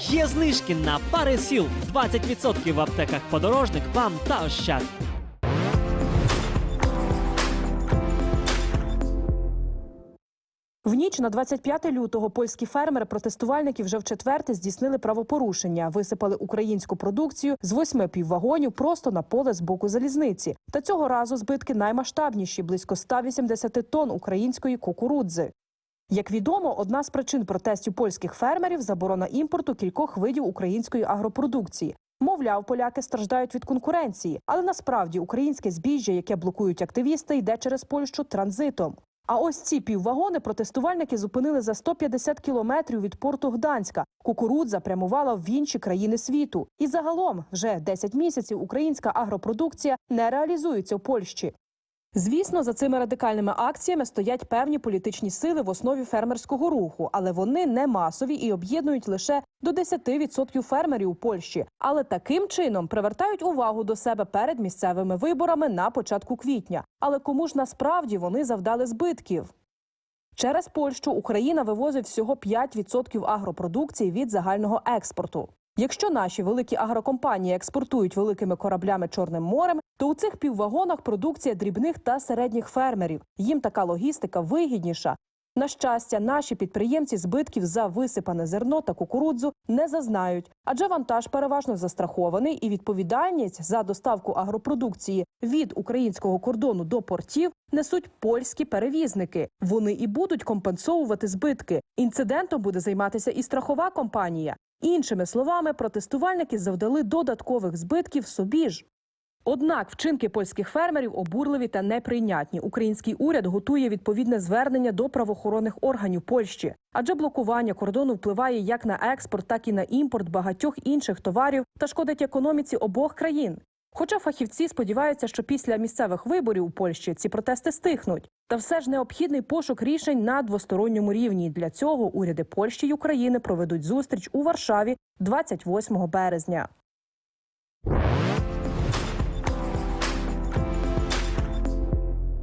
Є знижки на пари сіл 20% в аптеках подорожник, вам та ощад. В ніч на 25 лютого польські фермери-протестувальники вже в четверте здійснили правопорушення, висипали українську продукцію з восьми піввагонів просто на поле з боку залізниці. Та цього разу збитки наймасштабніші близько 180 тонн української кукурудзи. Як відомо, одна з причин протестів польських фермерів заборона імпорту кількох видів української агропродукції. Мовляв, поляки страждають від конкуренції, але насправді українське збіжжя, яке блокують активісти, йде через Польщу транзитом. А ось ці піввагони протестувальники зупинили за 150 кілометрів від порту Гданська. Кукурудза прямувала в інші країни світу. І загалом вже 10 місяців українська агропродукція не реалізується в Польщі. Звісно, за цими радикальними акціями стоять певні політичні сили в основі фермерського руху, але вони не масові і об'єднують лише до 10% фермерів у Польщі. Але таким чином привертають увагу до себе перед місцевими виборами на початку квітня. Але кому ж насправді вони завдали збитків? Через Польщу Україна вивозить всього 5% агропродукції від загального експорту. Якщо наші великі агрокомпанії експортують великими кораблями Чорним морем, то у цих піввагонах продукція дрібних та середніх фермерів. Їм така логістика вигідніша. На щастя, наші підприємці збитків за висипане зерно та кукурудзу не зазнають, адже вантаж переважно застрахований, і відповідальність за доставку агропродукції від українського кордону до портів несуть польські перевізники. Вони і будуть компенсовувати збитки. Інцидентом буде займатися і страхова компанія. Іншими словами, протестувальники завдали додаткових збитків собі ж. Однак вчинки польських фермерів обурливі та неприйнятні. Український уряд готує відповідне звернення до правоохоронних органів Польщі, адже блокування кордону впливає як на експорт, так і на імпорт багатьох інших товарів та шкодить економіці обох країн. Хоча фахівці сподіваються, що після місцевих виборів у Польщі ці протести стихнуть, та все ж необхідний пошук рішень на двосторонньому рівні. Для цього уряди Польщі й України проведуть зустріч у Варшаві 28 березня.